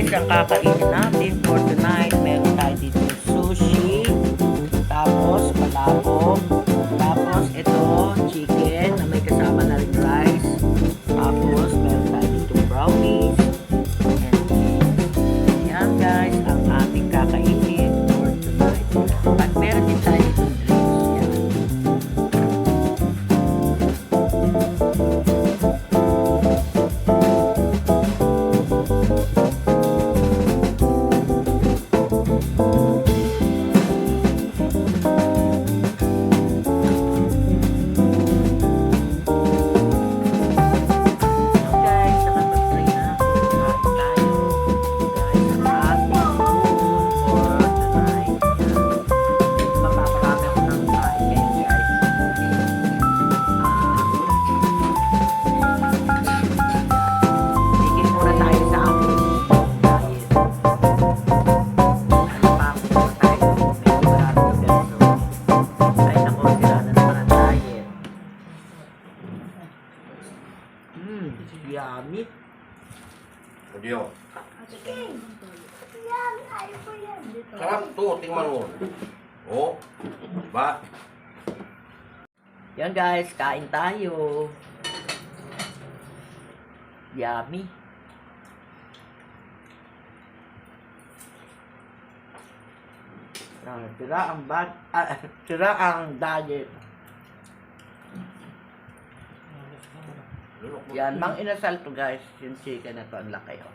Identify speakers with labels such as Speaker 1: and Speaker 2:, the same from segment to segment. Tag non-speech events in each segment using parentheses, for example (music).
Speaker 1: guys, ang kakainin natin for tonight. Meron tayo dito sushi, tapos palabok,
Speaker 2: Diyo.
Speaker 3: Yan, ayaw ko.
Speaker 2: Sarap to, tingnan mo. Oh, ba?
Speaker 1: Yan guys, kain tayo. Yummy. Tira ang bag, ah, (laughs) tira ang diet.
Speaker 2: Lulok mo.
Speaker 1: Yan, mang inasal to guys. Yung chicken na to, ang laki oh.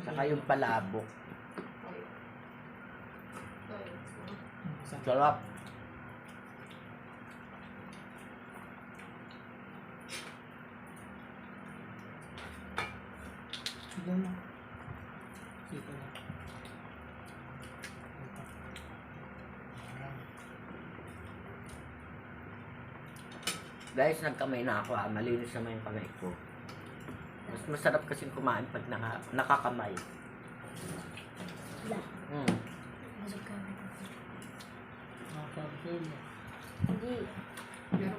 Speaker 1: Saka yung palabok. Sarap. Guys, nagkamay na ako ah. Malinis naman yung kamay ko. Mas masarap kasi kumain pag naka, nakakamay. Hmm.
Speaker 3: Hindi.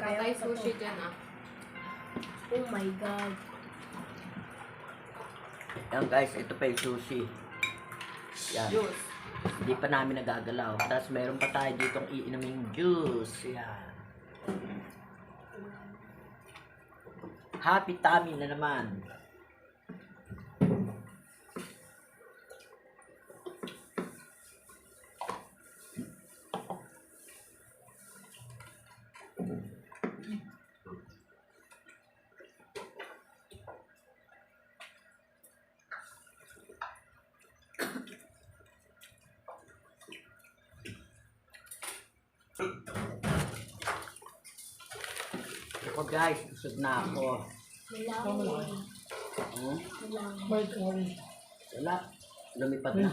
Speaker 4: Tayo sushi dyan ah.
Speaker 3: Oh my God.
Speaker 1: Yan guys, ito pa yung sushi. Yan.
Speaker 4: Juice.
Speaker 1: Hindi pa namin nagagalaw. Tapos meron pa tayo ditong iinaming juice. Yan. Happy tummy na naman. Guys, busog na ako.
Speaker 3: Malawin.
Speaker 1: Hmm?
Speaker 3: Malawin.
Speaker 1: Wala. Lumipad na.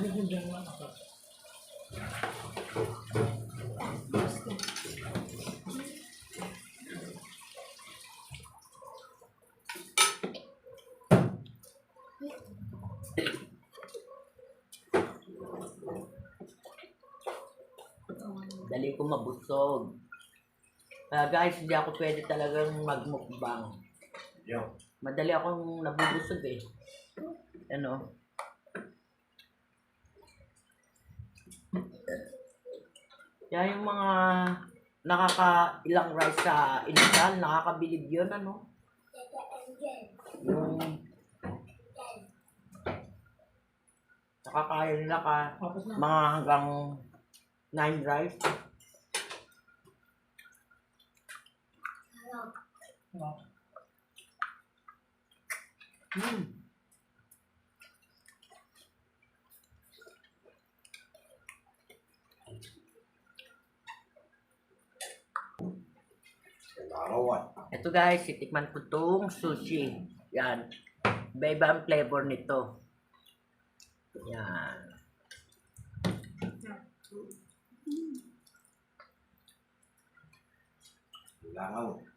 Speaker 1: Dali ko mabusog. Kaya guys, hindi ako pwede talagang magmukbang.
Speaker 2: Diyo.
Speaker 1: Madali akong nabubusog eh. Ano? Kaya yung mga nakaka ilang rice sa inasal, nakakabilib yun ano? Yung nakakaya nila ka mga hanggang 9 rice. Hmm.
Speaker 2: Larawan.
Speaker 1: Ito guys, itikman ko tong sushi. Yan. Iba-iba ang flavor nito. Yan.
Speaker 2: Langaw.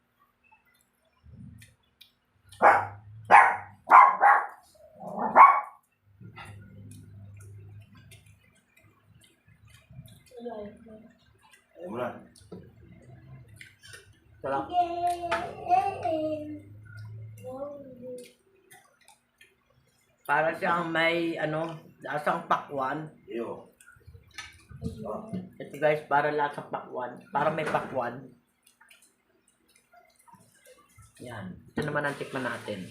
Speaker 2: Ayaw mo na.
Speaker 1: Sarap. Para siyang may, ano, lasang pakwan.
Speaker 2: Iyo.
Speaker 1: Ito guys, para lasang pakwan. Para may pakwan. Yan. Ito naman ang tikman natin.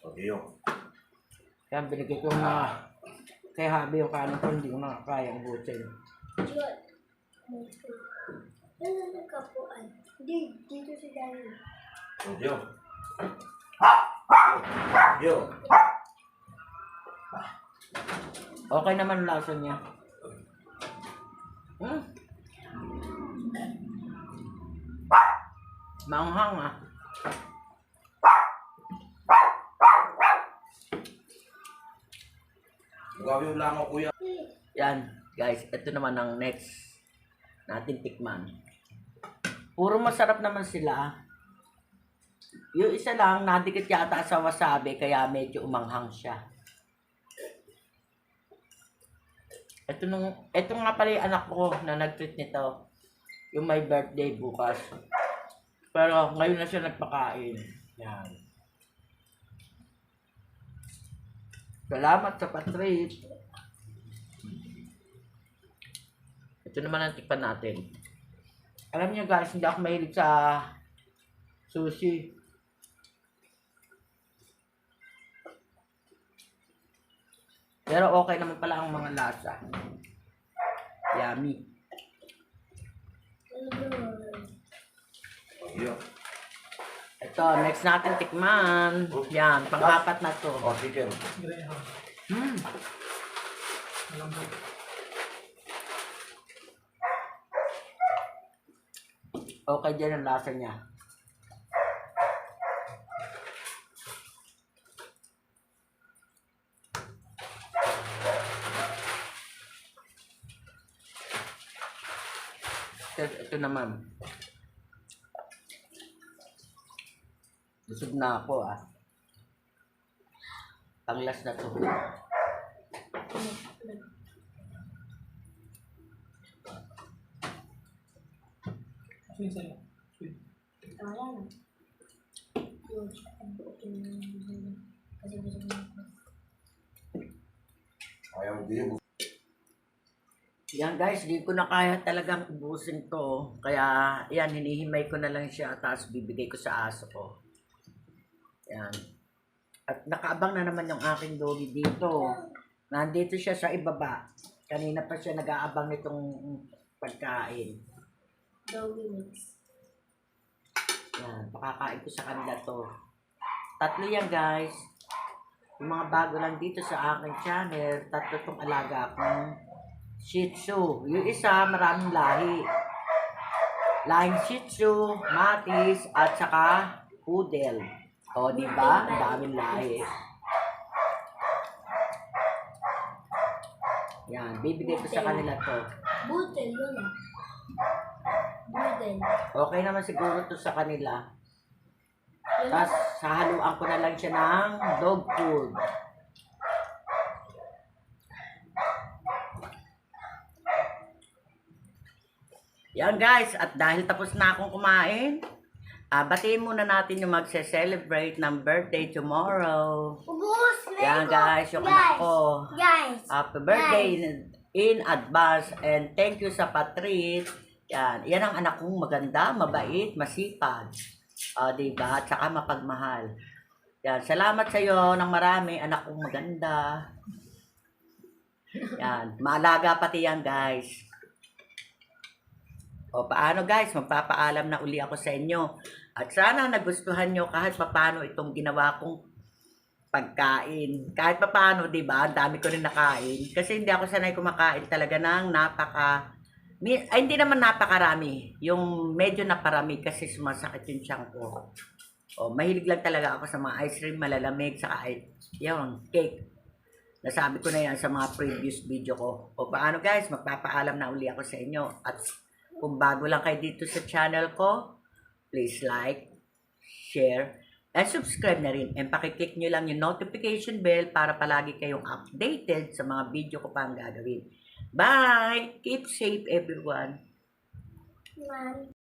Speaker 2: O, iyo.
Speaker 1: Yan, binigay ko na kay Habi yung kanin ko, hindi ko na kaya ubusin.
Speaker 3: Ano kapuan? Hindi, dito si Dani.
Speaker 2: O, iyo. Iyo.
Speaker 1: Okay naman ang lasa niya. Hmm. Maanghang ah.
Speaker 2: Bukaw yung langaw, kuya.
Speaker 1: Yan, guys, ito naman ang next natin tikman. Puro masarap naman sila. Yung isa lang, nadikit yata sa wasabi, kaya medyo umanghang siya. Ito, nung, ito nga pala yung anak ko na nag-treat nito. Yung my birthday bukas. Pero ngayon na siya nagpakain. Yan. Salamat sa patreat. Ito naman ang tikpan natin. Alam niyo guys, hindi ako mahilig sa sushi. Pero okay naman pala ang mga lasa. Yummy.
Speaker 2: O,
Speaker 1: Ito, next natin tikman. Yan, pang-apat na to.
Speaker 2: O, chicken.
Speaker 1: Hmm.
Speaker 3: Malambot.
Speaker 1: Okay dyan ang lasa niya. Ito, ito naman. Busog na ako ah. Panglas na to.
Speaker 2: Ayaw din.
Speaker 1: Yan guys, di ko na kaya talagang ubusin to. Kaya yan, hinihimay ko na lang siya tapos bibigay ko sa aso ko. Yan. At nakaabang na naman yung aking doggy dito. Nandito siya sa ibaba. Kanina pa siya nag-aabang nitong pagkain.
Speaker 4: Doggy mix.
Speaker 1: Yan, pakakain ko sa kanila to. Tatlo yan guys. Yung mga bago lang dito sa aking channel, tatlo tong alaga akong Shih Tzu. Yung isa, maraming lahi. Lahing Shih Tzu, Matis, at saka Poodle. O, di ba? Ang daming lahi. Yan, bibigay ko sa kanila to.
Speaker 3: Butel, yun ah. Butel.
Speaker 1: Okay naman siguro to sa kanila. Tapos, sahaluan ko na lang siya ng dog food. Yan guys, at dahil tapos na akong kumain, ah batiin muna natin yung magse-celebrate ng birthday tomorrow.
Speaker 3: Ubus!
Speaker 1: Yan guys, yung anak ko.
Speaker 3: Guys!
Speaker 1: Happy birthday in, in advance and thank you sa patrit. Yan, yan ang anak kong maganda, mabait, masipag. O, di ba? At saka mapagmahal. Yan, salamat sa iyo ng marami, anak kong maganda. Yan, maalaga pati yan, guys. O, paano guys, magpapaalam na uli ako sa inyo. At sana nagustuhan nyo kahit papaano itong ginawa kong pagkain. Kahit pa paano, di ba? Ang dami ko rin nakain. Kasi hindi ako sanay kumakain talaga ng napaka... Ay, hindi naman napakarami. Yung medyo naparami kasi sumasakit yung tiyan ko. O, mahilig lang talaga ako sa mga ice cream, malalamig, saka ay, yung cake. Nasabi ko na yan sa mga previous video ko. O paano guys, magpapaalam na uli ako sa inyo. At kung bago lang kayo dito sa channel ko, please like, share, And subscribe na rin. And pakiclick nyo lang yung notification bell para palagi kayong updated sa mga video ko pa ang gagawin. Bye! Keep safe everyone!
Speaker 3: Man.